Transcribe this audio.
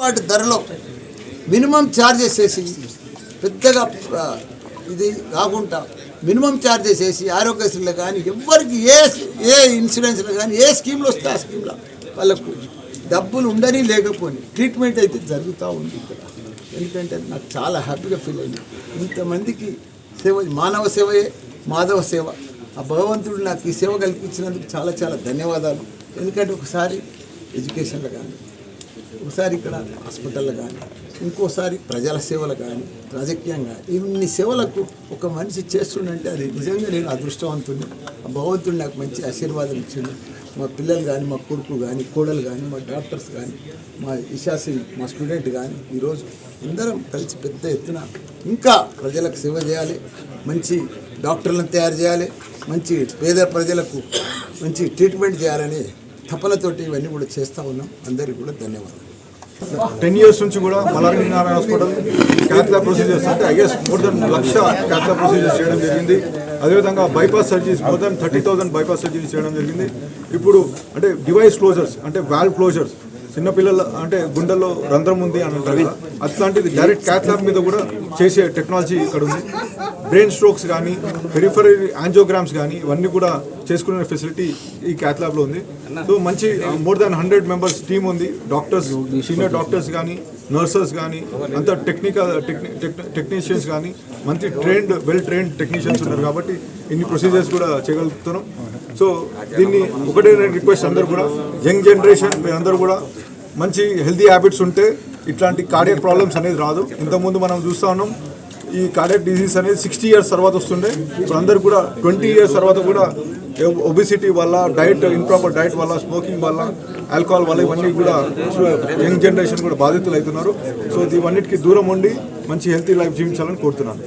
వాటి ధరలో minimum charges వేసి పెద్దగా ఇది కాకుండా మినిమం ఛార్జెస్ వేసి ఆరోగ్యశ్రీలో కానీ ఎవరికి ఏ ఏ ఇన్సూరెన్స్లో కానీ ఏ స్కీమ్లో వస్తే ఆ స్కీమ్లో వాళ్ళకు డబ్బులు ఉండని లేకపోని ట్రీట్మెంట్ అయితే జరుగుతూ ఉంది ఇక్కడ. ఎందుకంటే నాకు చాలా హ్యాపీగా ఫీల్ అయింది. ఇంతమందికి సేవ మానవ సేవయే మాధవ సేవ. ఆ భగవంతుడు నాకు ఈ సేవ కల్పించినందుకు చాలా చాలా ధన్యవాదాలు. ఎందుకంటే ఒకసారి ఎడ్యుకేషన్లో కానీ ఒకసారి ఇక్కడ హాస్పిటల్లో కానీ ఇంకోసారి ప్రజల సేవలు కానీ రాజకీయంగా ఇన్ని సేవలకు ఒక మనిషి చేస్తుండంటే అది నిజంగా నేను అదృష్టవంతుని ఆ భగవంతుడు నాకు మంచి ఆశీర్వాదం ఇచ్చిండు. మా పిల్లలు కానీ మా కొడుకు కానీ కోడలు కానీ మా డాక్టర్స్ కానీ మా ఇషాసి మా స్టూడెంట్ కానీ ఈరోజు అందరం కలిసి పెద్ద ఎత్తున ఇంకా ప్రజలకు సేవ చేయాలి మంచి డాక్టర్లను తయారు చేయాలి మంచి పేద ప్రజలకు మంచి ట్రీట్మెంట్ చేయాలని తపనతోటి ఇవన్నీ కూడా చేస్తూ ఉన్నాం. అందరికీ కూడా ధన్యవాదాలు. టెన్ ఇయర్స్ నుంచి కూడా మలారి Narayana hospital cath lab procedures అంటే I guess more than lakh cath lab procedures చేయడం జరిగింది. అదేవిధంగా bypass surgeries more than thirty thousand bypass surgeries చేయడం జరిగింది. ఇప్పుడు అంటే డివైస్ క్లోజర్స్ అంటే వాల్వ్ క్లోజర్స్ చిన్నపిల్లల అంటే గుండెల్లో రంధ్రం ఉంది అని అంటారు అట్లాంటిది డైరెక్ట్ క్యాథ్లాబ్ మీద కూడా చేసే టెక్నాలజీ ఇక్కడ ఉంది. బ్రెయిన్ స్ట్రోక్స్ కానీ పెరిఫరీ యాంజోగ్రామ్స్ కానీ ఇవన్నీ కూడా చేసుకునే ఫెసిలిటీ ఈ క్యాథ్లాబ్లో ఉంది. సో మంచి more than hundred members team ఉంది. డాక్టర్స్ సీనియర్ డాక్టర్స్ కానీ నర్సెస్ కానీ అంత టెక్నికల్ టెక్నీషియన్స్ కానీ మంచి ట్రైన్డ్ వెల్ ట్రైన్డ్ టెక్నీషియన్స్ ఉన్నారు కాబట్టి ఇన్ని ప్రొసీజర్స్ కూడా చేయగలుగుతున్నాం. సో దీన్ని ఒకటే నేను రిక్వెస్ట్ అందరు కూడా. యంగ్ జనరేషన్ మీరందరూ కూడా మంచి హెల్తీ హ్యాబిట్స్ ఉంటే ఇట్లాంటి కార్డియక్ ప్రాబ్లమ్స్ అనేది రాదు. ఇంతకుముందు మనం చూస్తా ఉన్నాం ఈ కార్డియక్ డిసీజ్ అనేది సిక్స్టీ ఇయర్స్ తర్వాత వస్తుండే. ఇప్పుడు అందరు కూడా ట్వంటీ ఇయర్స్ తర్వాత కూడా ఒబిసిటీ వల్ల డైట్ ఇంప్రాపర్ డైట్ వల్ల స్మోకింగ్ వల్ల ఆల్కహాల్ వల్ల ఇవన్నీ కూడా యంగ్ జనరేషన్ కూడా బాధితులు అవుతున్నారు సో ఇవన్నిటికీ దూరం ఉండి మంచి హెల్తీ లైఫ్ జీవించాలని కోరుతున్నాను.